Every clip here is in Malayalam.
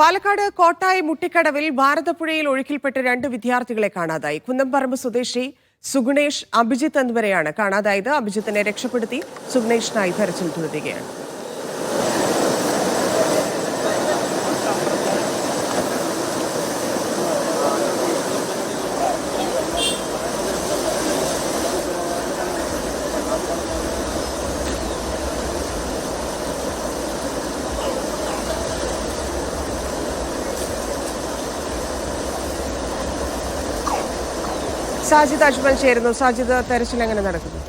പാലക്കാട് കോട്ടായി മുട്ടിക്കടവിൽ ഭാരതപ്പുഴയിൽ ഒഴുക്കിൽപ്പെട്ട് രണ്ട് വിദ്യാർത്ഥികളെ കാണാതായി. കുന്നംപറമ്പ് സ്വദേശി സുഗുണേഷ് അഭിജിത്ത് എന്നിവരെയാണ് കാണാതായത്. അഭിജിത്തിനെ രക്ഷപ്പെടുത്തി സുഗുണേഷിനായി തെരച്ചിൽ തുടരുകയാണ്. സാജിദ് അജ്മൽ ചേരുന്നു. സാജിദ് തെരച്ചിൽ എങ്ങനെ നടക്കുന്നു?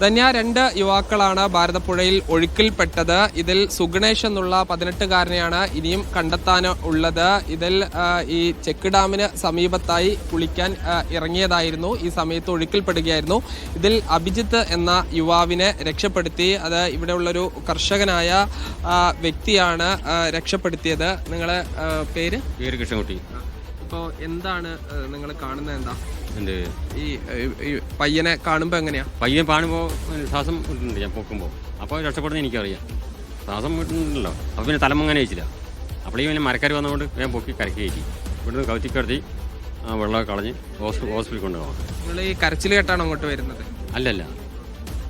ധന്യ രണ്ട് യുവാക്കളാണ് ഭാരതപ്പുഴയിൽ ഒഴുക്കിൽപ്പെട്ടത്. ഇതിൽ സുഗണേഷ് എന്നുള്ള പതിനെട്ടുകാരനെയാണ് ഇനിയും കണ്ടെത്താൻ ഉള്ളത്. ഇതിൽ ഈ ചെക്ക് ഡാമിന് സമീപത്തായി കുളിക്കാൻ ഇറങ്ങിയതായിരുന്നു. ഈ സമയത്ത് ഒഴുക്കിൽപ്പെടുകയായിരുന്നു. ഇതിൽ അഭിജിത്ത് എന്ന യുവാവിനെ രക്ഷപ്പെടുത്തി. അത് ഇവിടെയുള്ളൊരു കർഷകനായ വ്യക്തിയാണ് രക്ഷപ്പെടുത്തിയത്. നിങ്ങളെ പേര്? പേര് കൃഷ്ണൻകുട്ടി. ഇപ്പോൾ എന്താണ് നിങ്ങൾ കാണുന്നത് എന്താ? എന്ത് ഈ ഈ പയ്യനെ കാണുമ്പോൾ എങ്ങനെയാ? പയ്യൻ പാടുമ്പോൾ ശ്വാസം വിട്ടിട്ടുണ്ട് ഞാൻ പൊക്കുമ്പോൾ അപ്പോൾ രക്ഷപ്പെടുന്ന എനിക്കറിയാം. ശ്വാസം വിട്ടിട്ടുണ്ടല്ലോ അപ്പോൾ പിന്നെ തലമങ്ങനെ വെച്ചില്ല അപ്പോഴേ പിന്നെ മരക്കാർ വന്നുകൊണ്ട് ഞാൻ പൊക്കി കരക്കി കയറ്റി. ഇവിടുന്ന് കൗത്തിക്കടത്തി ആ വെള്ളമൊക്കെ കളഞ്ഞ് ഹോസ്പിറ്റൽ ഹോസ്പിറ്റലിൽ കൊണ്ടുപോകാം നിങ്ങൾ ഈ കരച്ചിൽ കേട്ടാണ് അങ്ങോട്ട് വരുന്നത്? അല്ലല്ല.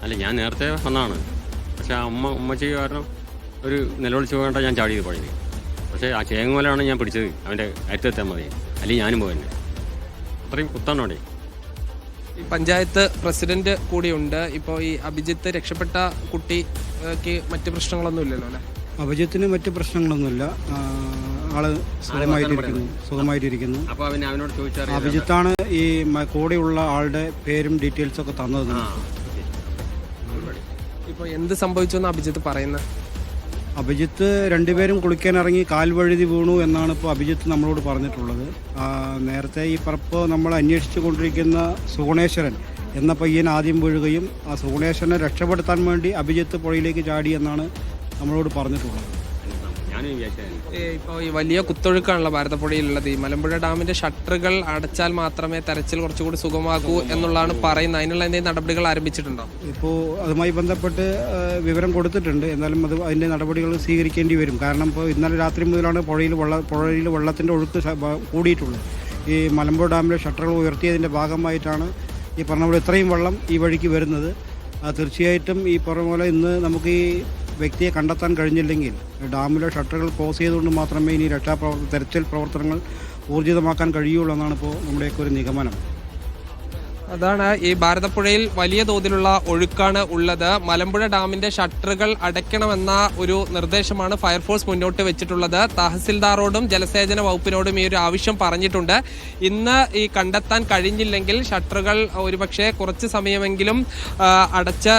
അല്ല ഞാൻ നേരത്തെ വന്നതാണ്. പക്ഷേ അമ്മ ഉമ്മ ഉമ്മച്ചി കാരണം ഒരു നിലവിളിച്ച് പോകേണ്ട ഞാൻ ചാടിയത് പഴയത് പക്ഷേ ആ ചേങ്ങോലാണ് ഞാൻ പിടിച്ചത്. അവന്റെ അറ്റത്തെ മതി. അല്ലെങ്കിൽ ഞാനും പോയെന്നെ അത്രയും കുത്താണോടെ ഈ പഞ്ചായത്ത് പ്രസിഡന്റ് കൂടിയുണ്ട്. ഇപ്പോൾ ഈ അഭിജിത്ത് രക്ഷപ്പെട്ട കുട്ടിക്ക് മറ്റ് പ്രശ്നങ്ങളൊന്നും ഇല്ലല്ലോ അല്ലേ? അഭിജിത്തിന് മറ്റ് പ്രശ്നങ്ങളൊന്നുമില്ല. ആ, ആൾ സുഖമായിട്ടിരിക്കുന്നു. സുഖമായിട്ടിരിക്കുന്നു. അപ്പോൾ അവന് അവനോട് അഭിജിത്താണ് ഈ മ- കൂടെയുള്ള ആളുടെ പേരും ഡീറ്റെയിൽസും ഒക്കെ തന്നത്. നമുക്ക്. ഇപ്പോൾ എന്ത് സംഭവിച്ചു എന്ന് അഭിജിത്ത് പറയുന്നത് അഭിജിത്ത് രണ്ടുപേരും കുളിക്കാൻ ഇറങ്ങി കാൽ വഴുതി വീണു എന്നാണ് ഇപ്പോൾ അഭിജിത്ത് നമ്മളോട് പറഞ്ഞിട്ടുള്ളത്. നേരത്തെ ഈ പറപ്പ് നമ്മൾ അന്വേഷിച്ചു കൊണ്ടിരിക്കുന്ന സുഗുണേശ്വരൻ എന്ന പയ്യൻ ആദ്യം വീഴുകയും ആ സുഗുണേശ്വരനെ രക്ഷപ്പെടുത്താൻ വേണ്ടി അഭിജിത്ത് പുഴയിലേക്ക് ചാടി എന്നാണ് നമ്മളോട് പറഞ്ഞിട്ടുള്ളത്. ഇപ്പോൾ ഈ വലിയ കുത്തൊഴുക്കാണല്ലോ ഭാരതപ്പുഴയിലുള്ളത്. ഈ മലമ്പുഴ ഡാമിന്റെ ഷട്ടറുകൾ അടച്ചാൽ മാത്രമേ തെരച്ചിൽ കുറച്ചുകൂടി സുഖമാകൂ എന്നുള്ളതാണ് പറയുന്നത്. അതിനുള്ള എന്തെങ്കിലും നടപടികൾ ആരംഭിച്ചിട്ടുണ്ടോ? ഇപ്പോൾ അതുമായി ബന്ധപ്പെട്ട് വിവരം കൊടുത്തിട്ടുണ്ട്. എന്നാലും അത് അതിന്റെ നടപടികൾ സ്വീകരിക്കേണ്ടി വരും. കാരണം ഇപ്പോൾ ഇന്നലെ രാത്രി മുതലാണ് പുഴയിൽ വെള്ള പുഴയിൽ വെള്ളത്തിന്റെ ഒഴുക്ക് കൂടിയിട്ടുള്ളത്. ഈ മലമ്പുഴ ഡാമിലെ ഷട്ടറുകൾ ഉയർത്തിയതിന്റെ ഭാഗമായിട്ടാണ് ഈ പറഞ്ഞ പോലെ ഇത്രയും വെള്ളം ഈ വഴിക്ക് വരുന്നത്. തീർച്ചയായിട്ടും ഈ പറഞ്ഞ പോലെ ഇന്ന് നമുക്ക് ഈ വ്യക്തിയെ കണ്ടെത്താൻ കഴിഞ്ഞില്ലെങ്കിൽ ഡാമിലെ ഷട്ടറുകൾ ക്ലോസ് ചെയ്തുകൊണ്ട് മാത്രമേ ഇനി രക്ഷാപ്രവർത്തന തെരച്ചിൽ പ്രവർത്തനങ്ങൾ ഊർജിതമാക്കാൻ കഴിയുള്ളൂ എന്നാണ് ഇപ്പോൾ നമ്മുടെയൊക്കെ ഒരു നിഗമനം. അതാണ് ഈ ഭാരതപ്പുഴയിൽ വലിയ തോതിലുള്ള ഒഴുക്കാണ് ഉള്ളത്. മലമ്പുഴ ഡാമിന്റെ ഷട്ടറുകൾ അടയ്ക്കണമെന്ന ഒരു നിർദ്ദേശമാണ് ഫയർഫോഴ്സ് മുന്നോട്ട് വെച്ചിട്ടുള്ളത്. തഹസിൽദാറോടും ജലസേചന വകുപ്പിനോടും ഈ ഒരു ആവശ്യം പറഞ്ഞിട്ടുണ്ട്. ഇന്ന് ഈ കണ്ടെത്താൻ കഴിഞ്ഞില്ലെങ്കിൽ ഷട്ടറുകൾ ഒരുപക്ഷെ കുറച്ച് സമയമെങ്കിലും അടച്ച്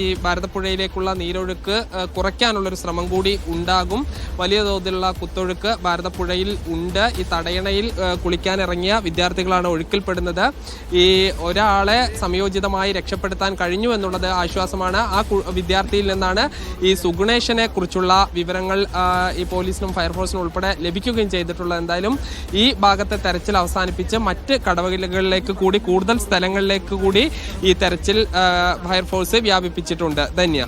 ഈ ഭാരതപ്പുഴയിലേക്കുള്ള നീരൊഴുക്ക് കുറയ്ക്കാനുള്ളൊരു ശ്രമം കൂടി ഉണ്ടാകും. വലിയ തോതിലുള്ള കുത്തൊഴുക്ക് ഭാരതപ്പുഴയിൽ ഉണ്ട്. ഈ തടയണയിൽ കുളിക്കാനിറങ്ങിയ വിദ്യാർത്ഥികളാണ് ഒഴുക്കിൽപ്പെടുന്നത്. ഈ ഒരാളെ സംയോജിതമായി രക്ഷപ്പെടുത്താൻ കഴിഞ്ഞു എന്നുള്ളത് ആശ്വാസമാണ്. ആ വിദ്യാർത്ഥിയിൽ നിന്നാണ് ഈ സുഗുണേഷനെ കുറിച്ചുള്ള വിവരങ്ങൾ ഈ പോലീസിനും ഫയർഫോഴ്സിനും ഉൾപ്പെടെ ലഭിക്കുകയും ചെയ്തിട്ടുള്ളത്. എന്തായാലും ഈ ഭാഗത്തെ തെരച്ചിൽ അവസാനിപ്പിച്ച് മറ്റ് കടവകളിലേക്ക് കൂടി കൂടുതൽ സ്ഥലങ്ങളിലേക്ക് കൂടി ഈ തെരച്ചിൽ ഫയർഫോഴ്സ് വ്യാപിപ്പിച്ചിട്ടുണ്ട്. ധന്യ.